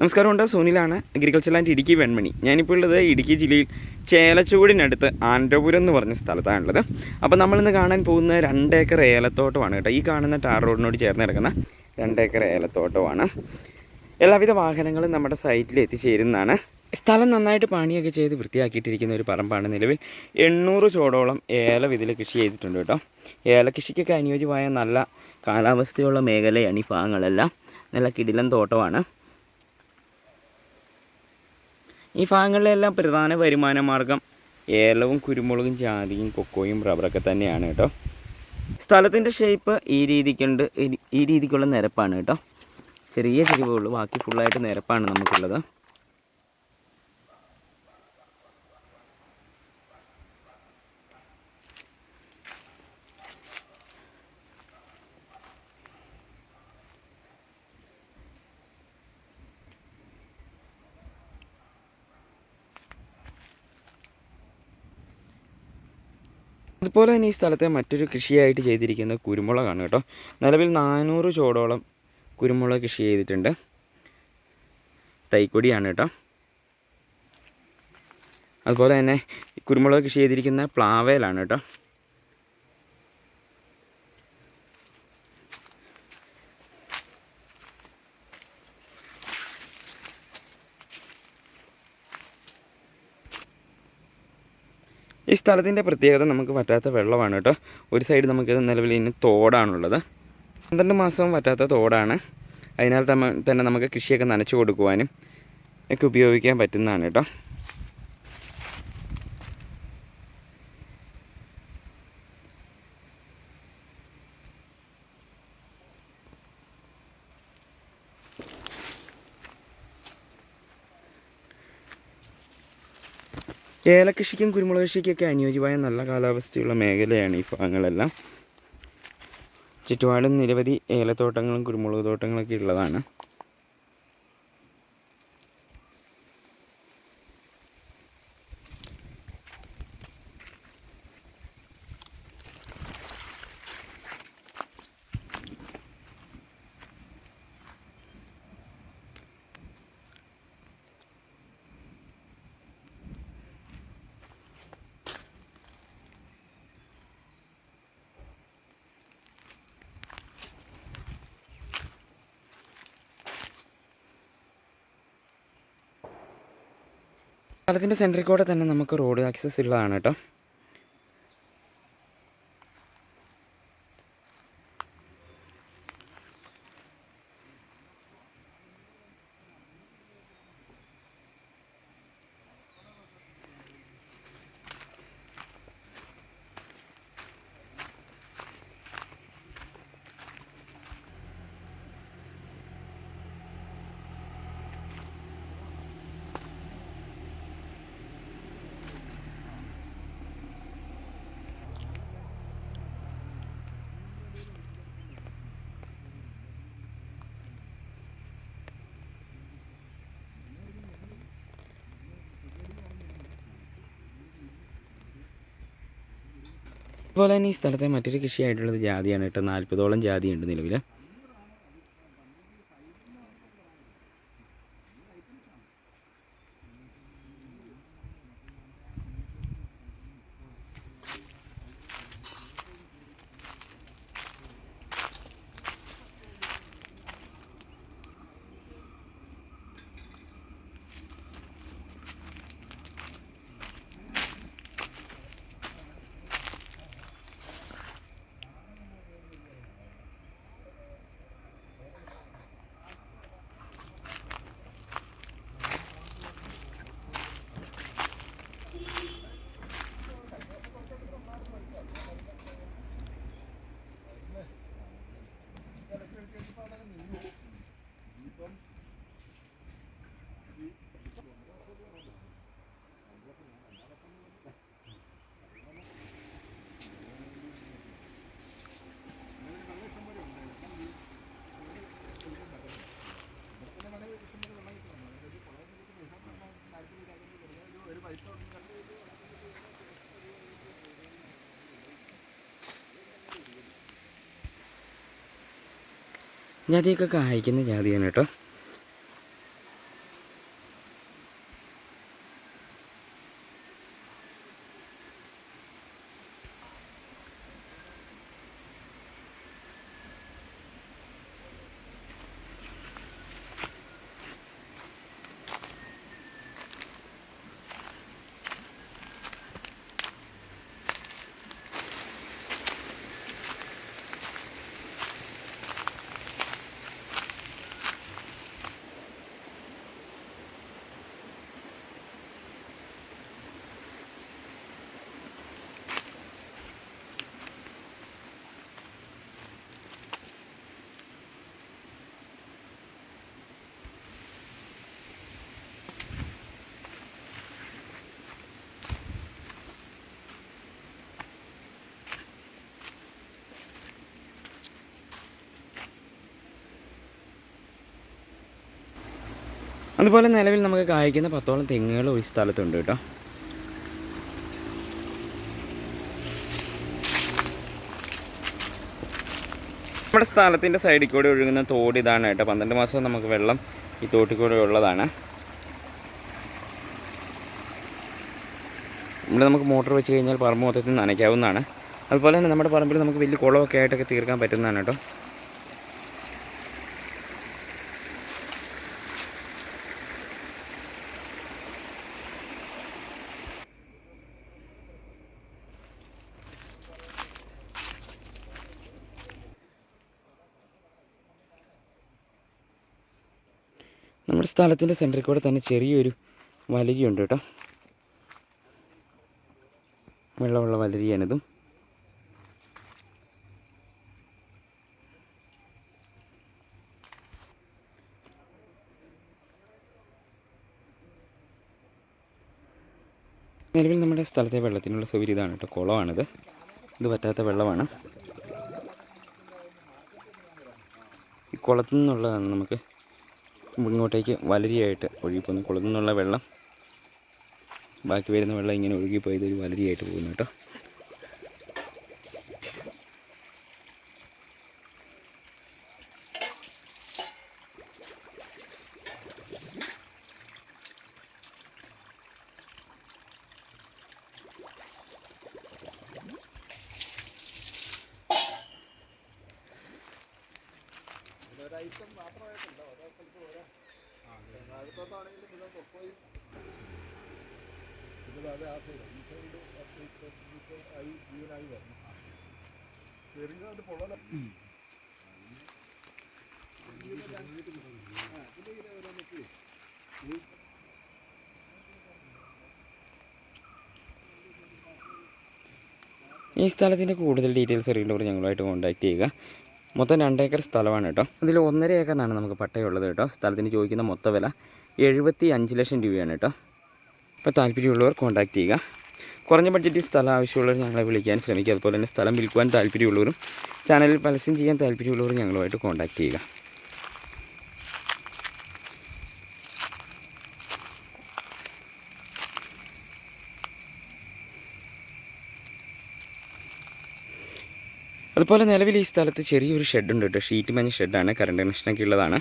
നമസ്കാരമുണ്ട് സുനിലാണ് agriculture land Idukki Venmani. ഞാനിപ്പോൾ ഉള്ളത് ഇടുക്കി ജില്ലയിൽ ചേലച്ചൂടിനടുത്ത് ആൻഡ്രപുരം എന്ന് പറഞ്ഞ സ്ഥലത്താണുള്ളത്. അപ്പോൾ നമ്മളിന്ന് കാണാൻ പോകുന്ന രണ്ട് ഏക്കർ ഏലത്തോട്ടമാണ് കേട്ടോ. ഈ കാണുന്ന ടാർ റോഡിനോട് ചേർന്ന് കിടക്കുന്ന രണ്ട് ഏക്കർ ഏലത്തോട്ടമാണ്. എല്ലാവിധ വാഹനങ്ങളും നമ്മുടെ സൈറ്റിൽ എത്തിച്ചേരുന്നതാണ്. സ്ഥലം നന്നായിട്ട് പണിയൊക്കെ ചെയ്ത് വൃത്തിയാക്കിയിട്ടിരിക്കുന്ന ഒരു പറമ്പാണ് നിലവിൽ. എണ്ണൂറ് ചോടോളം ഏലം ഇതിൽ കൃഷി ചെയ്തിട്ടുണ്ട് കേട്ടോ. ഏലകൃഷിക്കൊക്കെ അനുയോജ്യമായ നല്ല കാലാവസ്ഥയുള്ള മേഖലയാണ് ഈ ഭാഗങ്ങളെല്ലാം. നല്ല കിടിലൻ തോട്ടമാണ്. ഈ ഭാഗങ്ങളിലെല്ലാം പ്രധാന വരുമാന മാർഗം ഏലവും കുരുമുളകും ജാതിയും കൊക്കോയും റബ്ബറൊക്കെ തന്നെയാണ് കേട്ടോ. സ്ഥലത്തിന്റെ ഷേപ്പ് ഈ രീതിക്കുണ്ട് ഈ- രീതിക്കുള്ള നിരപ്പാണ് കേട്ടോ. ചെറിയ ചെരിവുള്ളൂ ബാക്കി ഫുള്ളായിട്ട് നിരപ്പാണ് നമുക്കുള്ളത്. അതുപോലെ തന്നെ ഈ സ്ഥലത്തെ മറ്റൊരു കൃഷിയായിട്ട് ചെയ്തിരിക്കുന്നത് കുരുമുളകാണ് കേട്ടോ. നിലവിൽ നാനൂറ് ചോടോളം കുരുമുളക് കൃഷി ചെയ്തിട്ടുണ്ട്. തൈക്കൊടിയാണ് കേട്ടോ. അതുപോലെ തന്നെ കുരുമുളക് കൃഷി ചെയ്തിരിക്കുന്ന പ്ലാവേലാണ് കേട്ടോ. ഈ സ്ഥലത്തിന്റെ പ്രത്യേകത നമുക്ക് പറ്റാത്ത വെള്ളമാണ് കേട്ടോ. ഒരു സൈഡ് നമുക്കിത് നിലവിൽ ഇനി തോടാണുള്ളത്. പന്ത്രണ്ട് മാസവും പറ്റാത്ത തോടാണ്. അതിനാൽ തന്നെ നമുക്ക് കൃഷിയൊക്കെ നനച്ചു കൊടുക്കുവാനും ഒക്കെ ഉപയോഗിക്കാൻ പറ്റുന്നതാണ് കേട്ടോ. ഏലകൃഷിക്കും കുരുമുളക് കൃഷിക്കൊക്കെ അനുയോജ്യമായ നല്ല കാലാവസ്ഥയുള്ള മേഖലയാണ് ഈ ഭാഗങ്ങളെല്ലാം. ചുറ്റുപാടും നിരവധി ഏലത്തോട്ടങ്ങളും കുരുമുളക് തോട്ടങ്ങളൊക്കെ ഉള്ളതാണ്. സ്ഥലത്തിന്റെ സെന്ററിൽ കൂടെ തന്നെ നമുക്ക് റോഡ് ആക്സസ് ഉള്ളതാണ് കേട്ടോ. അതുപോലെ തന്നെ ഈ സ്ഥലത്തെ മറ്റൊരു കൃഷിയായിട്ടുള്ളത് ജാതിയാണ് കേട്ടോ. നാൽപ്പതോളം ജാതിയുണ്ട് നിലവിൽ ജാതിയൊക്കെ കായ്ക്കുന്ന ജാതിയാണ് കേട്ടോ. അതുപോലെ നിലവിൽ നമുക്ക് കായ്ക്കുന്ന പത്തോളം തെങ്ങുകൾ ഒരു സ്ഥലത്തുണ്ട് കേട്ടോ. നമ്മുടെ സ്ഥലത്തിന്റെ സൈഡിൽ കൂടെ ഒഴുകുന്ന തോട് ഇതാണ് കേട്ടോ. പന്ത്രണ്ട് മാസവും നമുക്ക് വെള്ളം ഈ തോട്ടിൽ കൂടെ ഉള്ളതാണ്. ഇവിടെ നമുക്ക് മോട്ടോർ വെച്ച് കഴിഞ്ഞാൽ പറമ്പ് മൊത്തത്തിൽ നനയ്ക്കാവുന്നതാണ്. അതുപോലെ തന്നെ നമ്മുടെ പറമ്പിൽ നമുക്ക് വലിയ കുളമൊക്കെ ആയിട്ടൊക്കെ തീർക്കാൻ പറ്റുന്നതാണ് കേട്ടോ. നമ്മുടെ സ്ഥലത്തിന്റെ സെന്ററിൽ കൂടെ തന്നെ ചെറിയൊരു വലരിയുണ്ട് കേട്ടോ. വെള്ളമുള്ള വലരിയാണിതും. നിലവിൽ നമ്മുടെ സ്ഥലത്തെ വെള്ളത്തിനുള്ള സൗകര്യം ഇതാണ് കേട്ടോ. കുളമാണിത്. ഇത് പറ്റാത്ത വെള്ളമാണ്. ഈ കുളത്തു നിന്നുള്ളതാണ് നമുക്ക് ഇങ്ങോട്ടേക്ക് വലരിയായിട്ട് ഒഴുകിപ്പോകുന്നു. കുളത്തിൽ നിന്നുള്ള വെള്ളം ബാക്കി വരുന്ന വെള്ളം ഇങ്ങനെ ഒഴുകിപ്പോയി ഇതൊരു വലരിയായിട്ട് പോകുന്നു കേട്ടോ. ഈ സ്ഥലത്തിന്റെ കൂടുതൽ ഡീറ്റെയിൽസ് അറിയേണ്ടവർ ഞങ്ങളുമായിട്ട് കോൺടാക്ട് ചെയ്യുക. മൊത്തം രണ്ടേക്കർ സ്ഥലമാണ് കേട്ടോ. അതിൽ ഒന്നര ഏക്കറിനാണ് നമുക്ക് പട്ടയുള്ളത് കേട്ടോ. സ്ഥലത്തിന് ചോദിക്കുന്ന മൊത്ത വില എഴുപത്തി അഞ്ച് ലക്ഷം രൂപയാണ് കേട്ടോ. അപ്പോൾ താല്പര്യമുള്ളവർ കോൺടാക്ട് ചെയ്യുക. കുറഞ്ഞ ബഡ്ജറ്റിൽ സ്ഥലം ആവശ്യമുള്ളവർ ഞങ്ങളെ വിളിക്കാൻ ശ്രമിക്കുക. അതുപോലെ തന്നെ സ്ഥലം വിൽക്കുവാൻ താല്പര്യമുള്ളവരും ചാനലിൽ പരസ്യം ചെയ്യാൻ താല്പര്യമുള്ളവർ ഞങ്ങളുമായിട്ട് കോൺടാക്ട് ചെയ്യുക. അതുപോലെ നിലവിൽ ഈ സ്ഥലത്ത് ചെറിയൊരു ഷെഡുണ്ട് കേട്ടോ. ഷീറ്റ് മഞ്ഞ ഷെഡാണ് കറണ്ട് കണക്ഷനൊക്കെ ഉള്ളതാണ്.